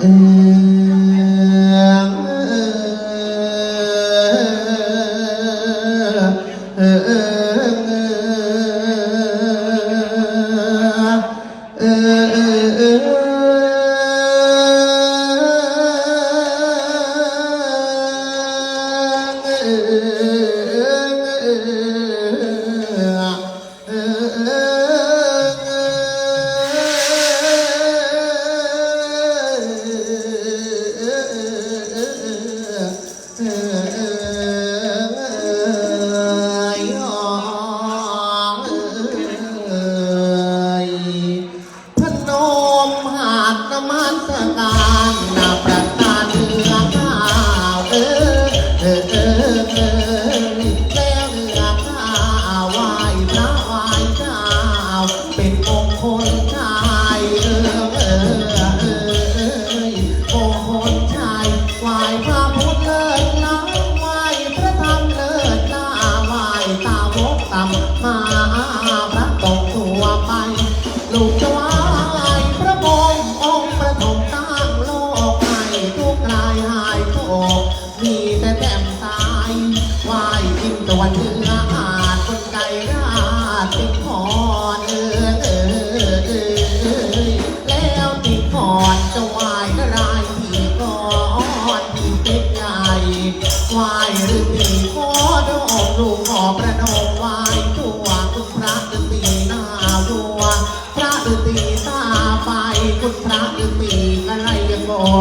嗯。Yeah.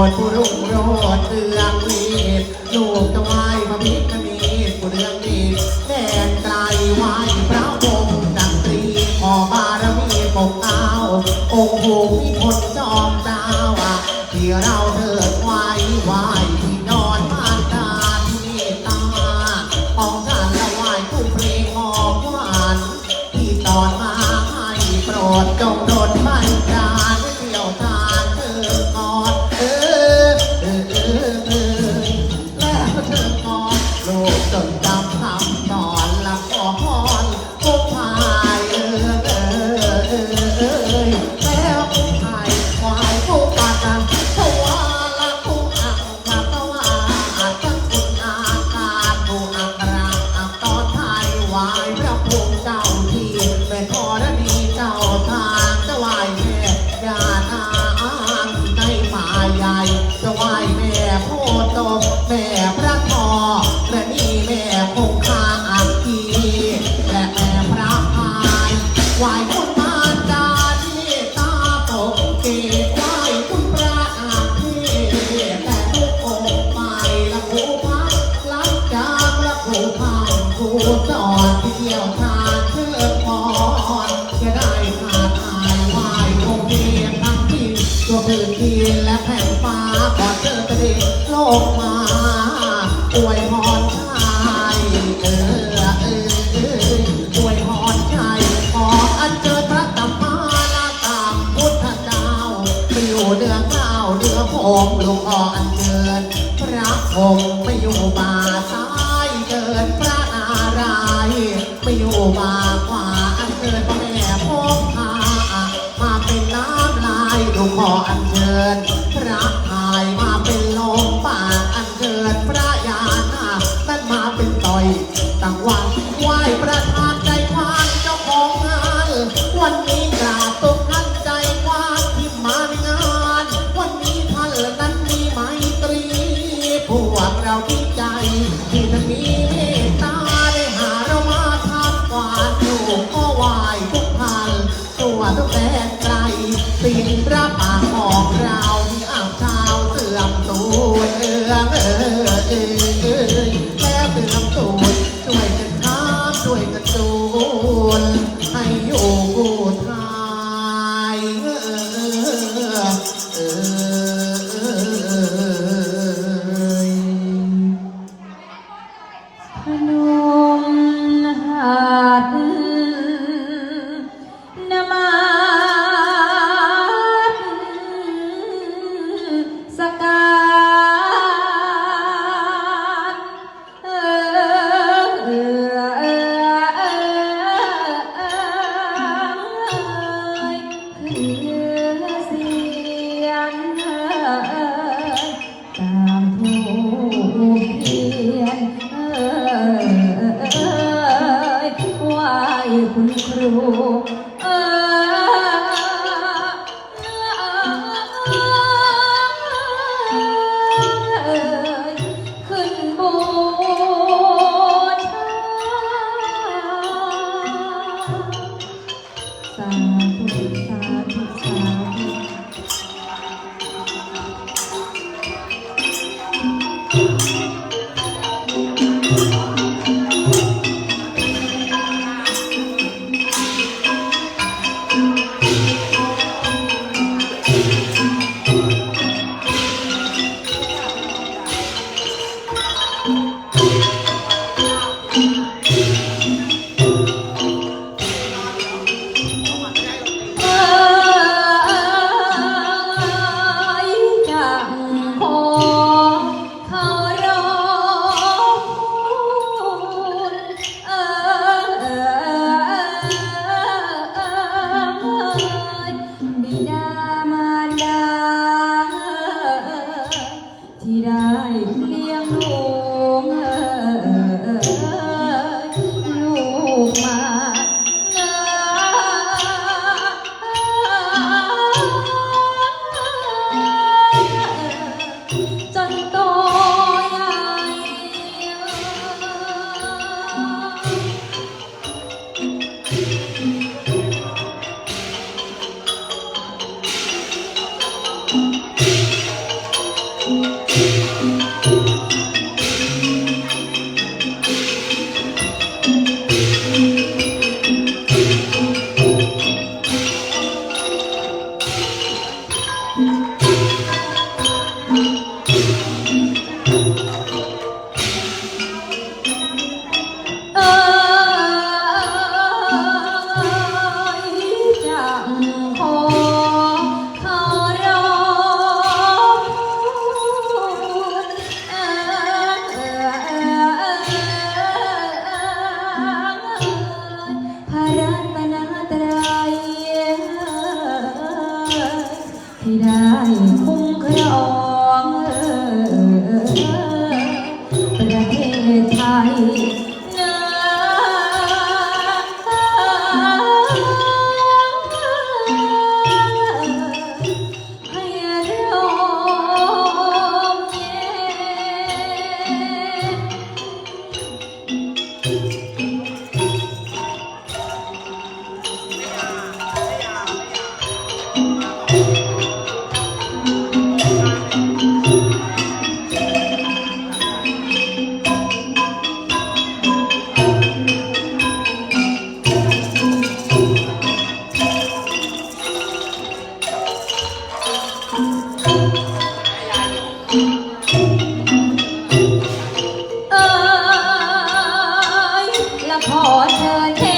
ดผู้รุ่งโรดเรื่องวีดลูกจะไหวพระพิฆนีผู้เรืองดีแดนไกลไหวพระวงดังตรีขอบารมีปกเอาองค์หูพิพลจอมดาวที่เราเถิดไหวไหวที่นอนมานดาที่เมตตาของท่านละไหวผู้เพลงหอบหวานที่ตอนมาให้โปรดจงโด สูอนเที่ยวทานเชื่รจะได้พาทยไหวคงพียพิธีตัวพื้นที่และแผ่นฟ้าขอเจอตะเดโลกมาอวยพรชายเออเออเอออวยพรชายขออันเจอพระตัมมาลาตามพุทธเจ้าไปอยู่เดือนเก้าเดือนหกหลวงอันเชิญพระองค์ไม่อยู่มา 好吧 ไอโยโไทยเออเออ Okay.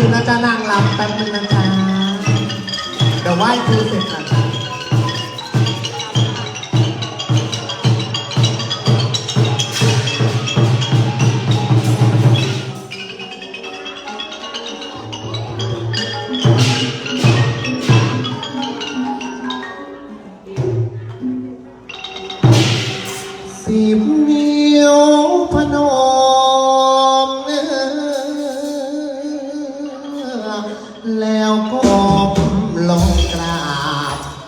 นึงนะจ๊ะนางรำแป๊บนึงนะจ๊ะเดี๋ยวไหว้ครูเสร็จนะ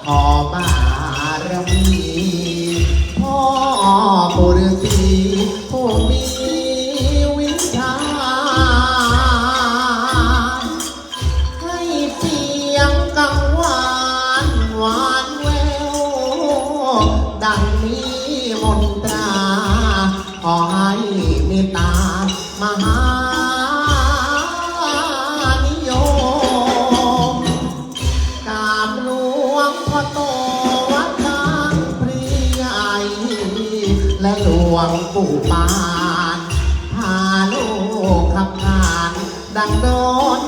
หอมมาก หลวงปู่ปานพาลูกขับขานดังโดน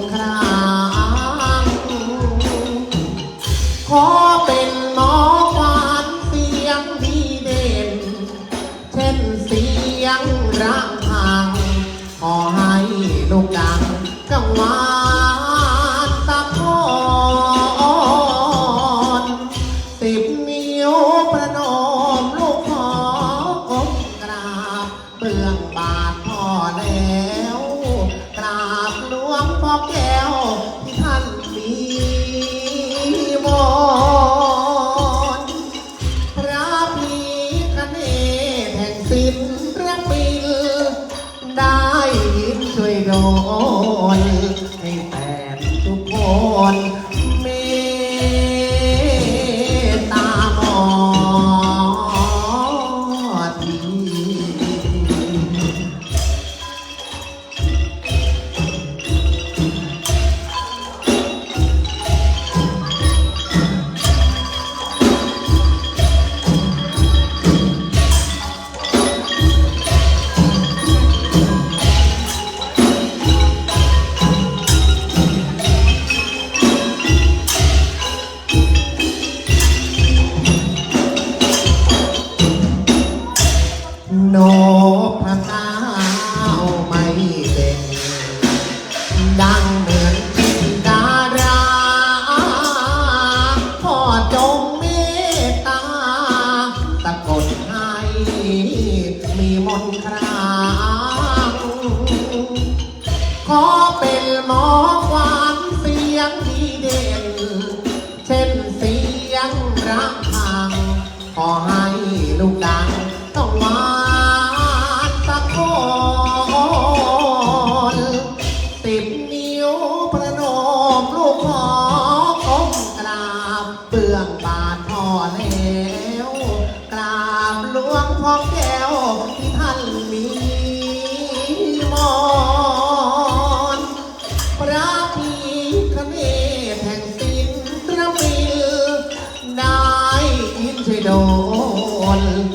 から。Yeah. செய்தே คน